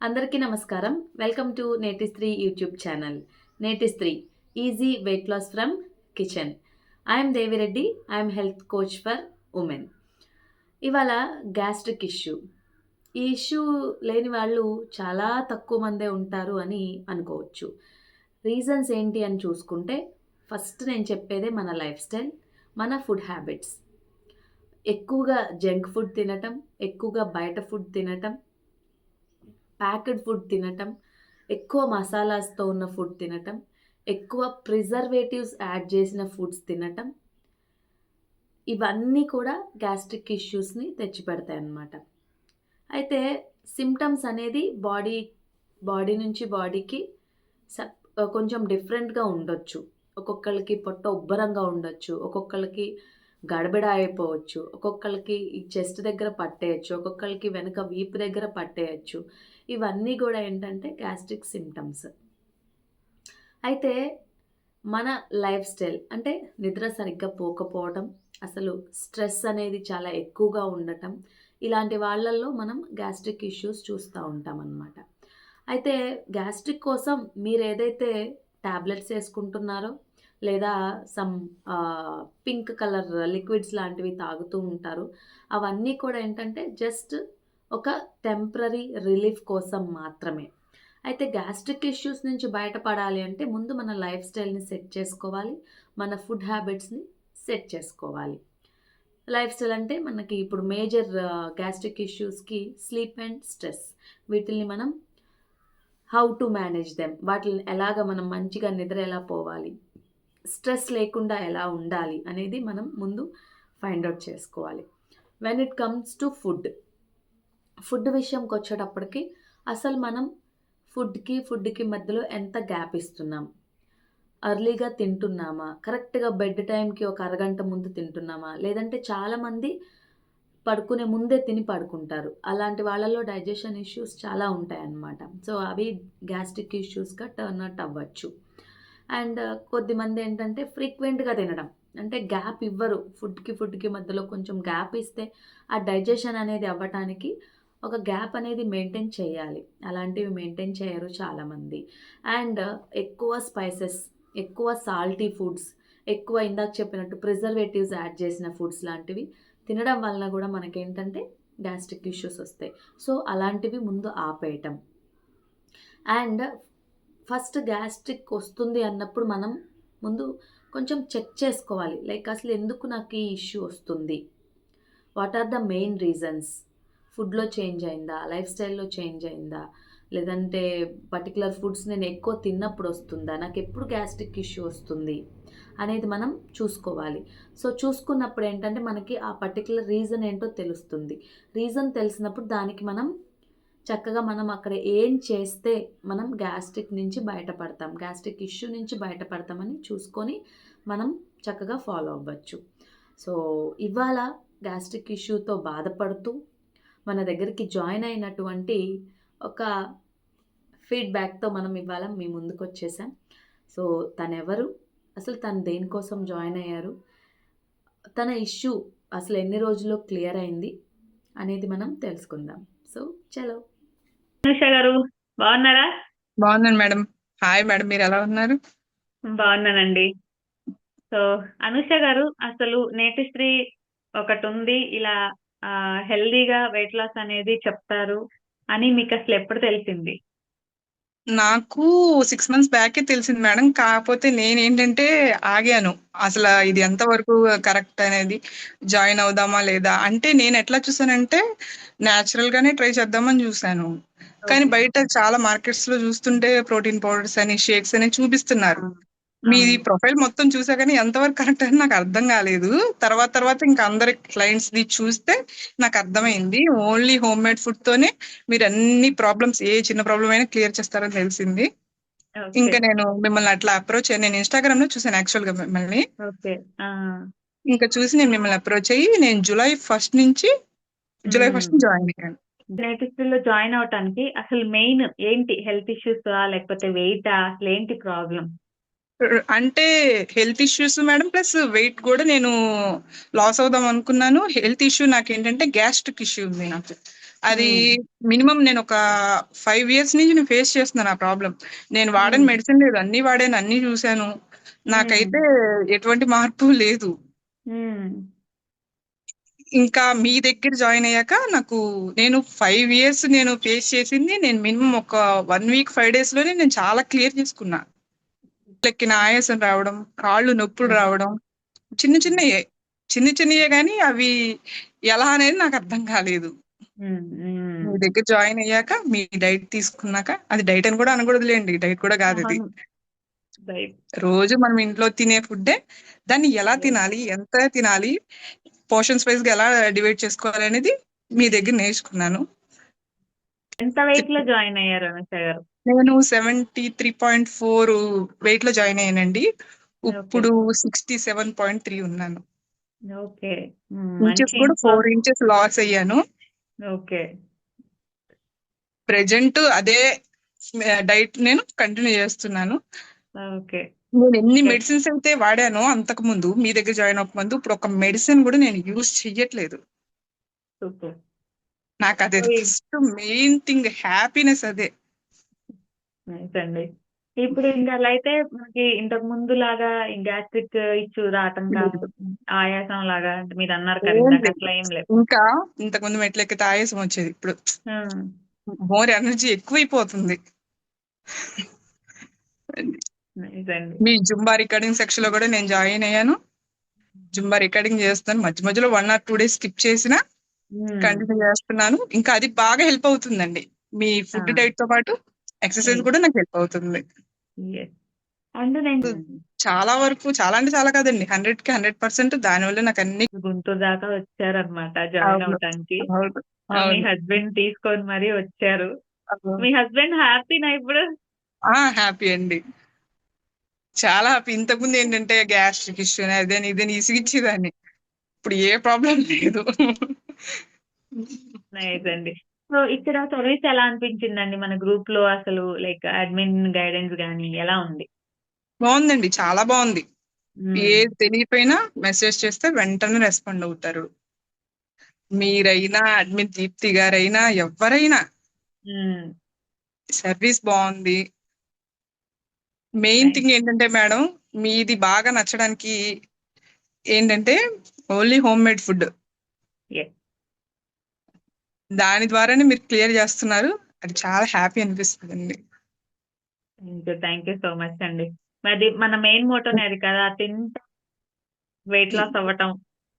అందరికీ నమస్కారం. Welcome to Netistree YouTube channel Netistree easy weight loss from kitchen I'm Devireddy I'm health coach for women ఇవాళ gastric issue ఈ issue లేని వాళ్ళు చాలా తక్కువ మందే ఉంటారు అని అనుకోవచ్చు. రీజన్స్ ఏంటి అని చూసుకుంటే ఫస్ట్ నేను చెప్పేదే మన లైఫ్ స్టైల్ మన ఫుడ్ హ్యాబిట్స్ ఎక్కువగా జంక్ ఫుడ్ తినటం ఎక్కువగా బయట ఫుడ్ తినటం ప్యాకెడ్ ఫుడ్ తినటం ఎక్కువ మసాలాస్తో ఉన్న ఫుడ్ తినటం ఎక్కువ ప్రిజర్వేటివ్స్ యాడ్ చేసిన ఫుడ్స్ తినటం ఇవన్నీ కూడా గ్యాస్ట్రిక్ ఇష్యూస్ని తెచ్చిపెడతాయి అన్నమాట అయితే సిమ్టమ్స్ అనేది బాడీ బాడీ నుంచి బాడీకి స కొంచెం డిఫరెంట్గా ఉండొచ్చు. ఒక్కొక్కరికి పొట్ట ఉబ్బరంగా ఉండొచ్చు ఒక్కొక్కరికి గడబిడ అయిపోవచ్చు ఒక్కొక్కరికి ఈ చెస్ట్ దగ్గర పట్టేయచ్చు ఒక్కొక్కరికి వెనక వీపు దగ్గర పట్టేయచ్చు ఇవన్నీ కూడా ఏంటంటే గ్యాస్ట్రిక్ సిమ్టమ్స్ అయితే మన లైఫ్ స్టైల్ అంటే నిద్ర సరిగ్గా పోకపోవడం అసలు స్ట్రెస్ అనేది చాలా ఎక్కువగా ఉండటం ఇలాంటి వాళ్ళల్లో మనం గ్యాస్ట్రిక్ ఇష్యూస్ చూస్తూ ఉంటాం అన్నమాట అయితే గ్యాస్ట్రిక్ కోసం మీరు ఏదైతే ట్యాబ్లెట్స్ వేసుకుంటున్నారో లేదా సమ్ పింక్ కలర్ లిక్విడ్స్ లాంటివి తాగుతూ ఉంటారు అవన్నీ కూడా ఏంటంటే జస్ట్ ఒక టెంపరీ రిలీఫ్ కోసం మాత్రమే. అయితే గ్యాస్ట్రిక్ ఇష్యూస్ నుంచి బయటపడాలి అంటే ముందు మన లైఫ్ స్టైల్ని సెట్ చేసుకోవాలి మన ఫుడ్ హ్యాబిట్స్ని సెట్ చేసుకోవాలి. లైఫ్ స్టైల్ అంటే మనకి ఇప్పుడు మేజర్ గ్యాస్ట్రిక్ ఇష్యూస్కి స్లీప్ అండ్ స్ట్రెస్ వీటిని మనం హౌ టు మేనేజ్ దెమ్ వాటిని ఎలాగ మనం మంచిగా నిద్ర ఎలా పోవాలి స్ట్రెస్ లేకుండా ఎలా ఉండాలి అనేది మనం ముందు ఫైండ్ అవుట్ చేసుకోవాలి. When it comes to food food విషయంకి వచ్చేటప్పటికి అసలు మనం ఫుడ్కి ఫుడ్కి మధ్యలో ఎంత గ్యాప్ ఇస్తున్నాం? అర్లీగా తింటున్నామా? కరెక్ట్గా బెడ్ టైంకి ఒక అరగంట ముందు తింటున్నామా? లేదంటే చాలామంది పడుకునే ముందే తిని పడుకుంటారు. అలాంటి వాళ్ళలో డైజెషన్ ఇష్యూస్ చాలా ఉంటాయన్నమాట. సో అవి గ్యాస్ట్రిక్ ఇష్యూస్గా టర్న్ అవుట్ అవ్వచ్చు. అండ్ కొద్దిమంది ఏంటంటే ఫ్రీక్వెంట్గా తినడం. అంటే గ్యాప్ ఇవ్వరు. ఫుడ్కి ఫుడ్కి మధ్యలో కొంచెం గ్యాప్ ఇస్తే ఆ డైజెషన్ అనేది అవ్వటానికి ఒక గ్యాప్ అనేది మెయింటైన్ చేయాలి. అలాంటివి మెయింటైన్ చేయరు చాలామంది. అండ్ ఎక్కువ స్పైసెస్ ఎక్కువ సాల్టీ ఫుడ్స్ ఎక్కువ ఇందాక చెప్పినట్టు ప్రిజర్వేటివ్స్ యాడ్ చేసిన ఫుడ్స్ లాంటివి తినడం వలన కూడా మనకేంటంటే గ్యాస్ట్రిక్ ఇష్యూస్ వస్తాయి. సో అలాంటివి ముందు ఆపేయటం. అండ్ ఫస్ట్ గ్యాస్ట్రిక్ వస్తుంది అన్నప్పుడు మనం ముందు కొంచెం చెక్ చేసుకోవాలి. లైక్ అసలు ఎందుకు నాకు ఈ ఇష్యూ వస్తుంది? What are the main reasons? ఫుడ్లో చేంజ్ అయిందా? లైఫ్ స్టైల్లో చేంజ్ అయిందా? లేదంటే పర్టికులర్ ఫుడ్స్ నేను ఎక్కువ తిన్నప్పుడు వస్తుందా? నాకు ఎప్పుడు గ్యాస్ట్రిక్ ఇష్యూ వస్తుంది? అనేది మనం చూసుకోవాలి. సో చూసుకున్నప్పుడు ఏంటంటే మనకి ఆ పర్టికులర్ రీజన్ ఏంటో తెలుస్తుంది. రీజన్ తెలిసినప్పుడు దానికి మనం చక్కగా మనం అక్కడ ఏం చేస్తే మనం గ్యాస్ట్రిక్ నుంచి బయటపడతాం గ్యాస్ట్రిక్ ఇష్యూ నుంచి బయటపడతామని చూసుకొని మనం చక్కగా ఫాలో అవ్వచ్చు. సో ఇవాళ గ్యాస్ట్రిక్ ఇష్యూతో బాధపడుతూ మన దగ్గరికి జాయిన్ అయినటువంటి ఒక ఫీడ్బ్యాక్తో మనం ఇవాళ మీ ముందుకు వచ్చేసాం సో తను ఎవరు అసలు తను దేనికోసం జాయిన్ అయ్యారు? తన ఇష్యూ అసలు ఎన్ని రోజుల్లో క్లియర్ అయింది? అనేది మనం తెలుసుకుందాం. సో చలో. అనుష గారు బాగున్నారా? బాగున్నాను మేడం. హాయ్ మేడం మీరు ఎలా ఉన్నారు? బాగున్నానండి. సో అనుష గారు అసలు నేటి స్త్రీ ఒకటి ఉంది ఇలా హెల్దీగా వెయిట్ లాస్ అనేది చెప్తారు అని మీకు అసలు ఎప్పుడు తెలిసింది? నాకు సిక్స్ మంత్స్ బ్యాకే తెలిసింది మేడం. కాకపోతే నేను ఏంటంటే ఆగాను. అసలు ఇది ఎంతవరకు కరెక్ట్ అనేది జాయిన్ అవుదామా లేదా? అంటే నేను ఎట్లా చూసానంటే న్యాచురల్ గానే ట్రై చేద్దామని చూసాను. కానీ బయట చాలా మార్కెట్స్లో చూస్తుంటే ప్రోటీన్ పౌడర్స్ అని షేక్స్ అని చూపిస్తున్నారు. మీది ప్రొఫైల్ మొత్తం చూసా కానీ ఎంతవరకు కరెక్ట్ అని నాకు అర్థం కాలేదు. తర్వాత తర్వాత ఇంకా అందరి క్లయింట్స్ ది చూస్తే నాకు అర్థమైంది. ఓన్లీ హోమ్ మేడ్ ఫుడ్ తోనే మీరు అన్ని ప్రాబ్లమ్స్ ఏ చిన్న ప్రాబ్లం అయినా క్లియర్ చేస్తారని తెలిసింది. ఇంకా నేను మిమ్మల్ని అట్లా అప్రోచ్ నేను ఇన్స్టాగ్రామ్లో చూసాను యాక్చువల్గా మిమ్మల్ని ఇంకా చూసి నేను మిమ్మల్ని అప్రోచ్ అయ్యి నేను జూలై ఫస్ట్ నుంచి జూలై ఫస్ట్. జాయిన్ అయ్యాను. స్త్రీలో జాయిన్ అవటానికి అసలు మెయిన్ ఏంటి? హెల్త్ ఇష్యూస్ లేకపోతే వెయిట్ అసలు ఏంటి ప్రాబ్లం అంటే health issues madam plus weight కూడా నేను లాస్ అవుదాం అనుకున్నాను. హెల్త్ ఇష్యూ నాకు ఏంటంటే గ్యాస్ట్రిక్ ఇష్యూ ఉంది నాకు. అది. మినిమం నేను ఒక ఫైవ్ ఇయర్స్ నుంచి నేను ఫేస్ చేస్తున్నాను ఆ ప్రాబ్లం. నేను వాడని. మెడిసిన్ లేదు. అన్ని వాడాను అన్ని చూశాను. నాకైతే ఎటువంటి మార్పు లేదు. ఇంకా మీ దగ్గర జాయిన్ అయ్యాక నాకు నేను ఫైవ్ ఇయర్స్ నేను ఫేస్ చేసింది నేను మినిమం ఒక వన్ వీక్ ఫైవ్ డేస్లోనే నేను చాలా క్లియర్ చేసుకున్నా. ఎక్కిన ఆయాసం రావడం కాళ్ళు నొప్పులు రావడం చిన్న చిన్నయే చిన్న చిన్నయే కానీ అవి ఎలా అనేది నాకు అర్థం కాలేదు. మీ దగ్గర జాయిన్ అయ్యాక మీ డైట్ తీసుకున్నాక అది డైట్ అని కూడా అనకూడదులేండి డైట్ కూడా కాదు ఇది. రోజు మనం ఇంట్లో తినే ఫుడ్డే దాన్ని ఎలా. తినాలి ఎంత తినాలి పోర్షన్స్ వైజ్గా ఎలా డివైడ్ చేసుకోవాలి అనేది మీ దగ్గర నేర్చుకున్నాను ఎంత వెయిట్లో జాయిన్ అయ్యారు అనుష గారు? నేను సెవెంటీ త్రీ పాయింట్ ఫోర్ వెయిట్లో జాయిన్ అయ్యానండి. ఇప్పుడు సిక్స్టీ సెవెన్ పాయింట్ త్రీ ఉన్నాను. ఓకే. ఇంచెస్ కూడా ఫోర్ ఇంచెస్ లాస్ అయ్యాను. ఓకే. ప్రెజెంట్ అదే డైట్ నేను కంటిన్యూ చేస్తున్నాను. ఓకే. నేను ఎన్ని. మెడిసిన్స్ అయితే వాడానో అంతకు ముందు మీ దగ్గర జాయిన్ అవ్వక ముందు ఇప్పుడు ఒక మెడిసిన్ కూడా నేను యూజ్ చెయ్యట్లేదు. సూపర్. నాకు అదే. ఫస్ట్ మెయిన్ థింగ్ హ్యాపీనెస్ అదే. అండి. ఇప్పుడు ఇంకా అలా అయితే మనకి ఇంతకు ముందు లాగా గ్యాస్ట్రిక్ ఇచ్చు రావటం కాదు. ఆయాసం లాగా అంటే మీరు అన్నారు కదా లేదు. అట్లా ఏం లేవు ఇంకా ఇంతకు ముందు మెట్లెక్కితే ఆయాసం వచ్చేది. ఇప్పుడు మోర్ ఎనర్జీ ఎక్కువైపోతుంది. మీ జుంబా రికార్డింగ్ సెక్షన్లో కూడా నేను జాయిన్ అయ్యాను. జుంబా రికార్డింగ్ చేస్తాను. మధ్య మధ్యలో one or two days skip చేసిన కంటిన్యూ చేస్తున్నాను. ఇంకా అది బాగా హెల్ప్ అవుతుందండి. మీ ఫుడ్ Ah. డైట్తో పాటు ఎక్సర్సైజ్. కూడా నాకు హెల్ప్ అవుతుంది. అండ్ నేను చాలా వరకు చాలా అంటే చాలా కాదండి. హండ్రెడ్కి హండ్రెడ్ పర్సెంట్ దాని వల్ల నాకు అన్ని గుంటూరు దాకా వచ్చారనమాట జాయిన్ అవును. మీ. హస్బెండ్ తీసుకొని మరీ వచ్చారు. మీ హస్బెండ్ హ్యాపీనా ఇప్పుడు? హ్యాపీ అండి. చాలా హ్యాపీ. ఇంతకుముందు ఏంటంటే గ్యాస్ట్రిక్ ఇష్యూ అదే ఇదని ఇసిగిచ్చేదాన్ని. ఇప్పుడు ఏ ప్రాబ్లం లేదు. నైస్ అండి సో ఇక్కడ సర్వీస్ ఎలా అనిపించిందండి మన గ్రూప్లో అసలు లైక్ అడ్మిన్ గైడెన్స్ గానీ ఎలా ఉంది బాగుందండి చాలా బాగుంది. ఏది తెలియపోయినా మెసేజ్ చేస్తే వెంటనే రెస్పాండ్ అవుతారు మీరైనా అడ్మిన్ దీప్తి గారైనా ఎవరైనా. సర్వీస్ బాగుంది మెయిన్. థింగ్ ఏంటంటే మేడం మీది బాగా నచ్చడానికి ఏంటంటే ఓన్లీ హోమ్ మేడ్ ఫుడ్. దాని ద్వారానే మీరు క్లియర్ చేస్తున్నారు. అది చాలా హ్యాపీ అనిపిస్తుంది అండి థ్యాంక్ యూ సో మచ్ అండి. మరి మన మెయిన్ మోటోనే అది కదా తింటా వెయిట్ లాస్ అవ్వటం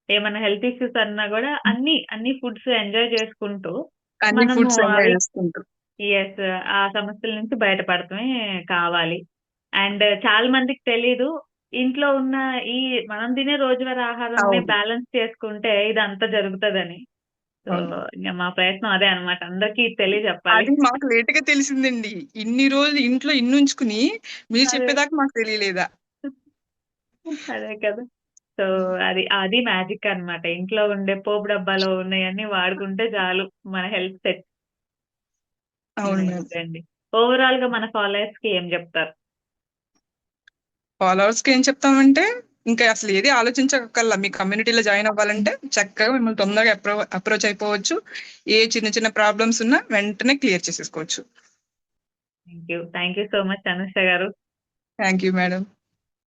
ఏమైనా హెల్త్ ఇష్యూస్ అన్నా కూడా అన్ని అన్ని ఫుడ్స్ ఎంజాయ్ చేసుకుంటూ ఎస్ ఆ సమస్యల నుంచి బయటపడటమే కావాలి. అండ్ చాలా మందికి తెలీదు ఇంట్లో ఉన్న ఈ మనం తినే రోజువారీ ఆహారాన్ని. బ్యాలెన్స్ చేసుకుంటే ఇది అంతా జరుగుతుందని. సో. ఇంకా మా ప్రయత్నం అదే అన్నమాట. అందరికీ తెలియజెప్పాలి. అది మాకు లేట్గా తెలిసిందండి. ఇన్ని రోజులు ఇంట్లో ఇన్ని ఉంచుకుని మీరు. చెప్పేదాకా మాకు తెలియలేదా? అదే కదా. సో అది అది మ్యాజిక్ అన్నమాట. ఇంట్లో ఉండే పోపు డబ్బాలో ఉన్నాయన్నీ వాడుకుంటే చాలు మన హెల్త్ సెట్. అవును మేడం అండి ఓవరాల్గా మన ఫాలోయర్స్కి ఏం చెప్తారు? ఫాలోవర్స్కి ఏం చెప్తామంటే ఇంకా అసలు ఏది ఆలోచించకల్లా మీ కమ్యూనిటీలో జాయిన్ అవ్వాలంటే చక్కగా మిమ్మల్ని తొందరగా అప్రో అప్రోచ్ అయిపోవచ్చు. ఏ చిన్న చిన్న ప్రాబ్లమ్స్ ఉన్నా వెంటనే క్లియర్ చేసేసుకోవచ్చు. Thank you thank you so much Anusha గారు. Thank you madam.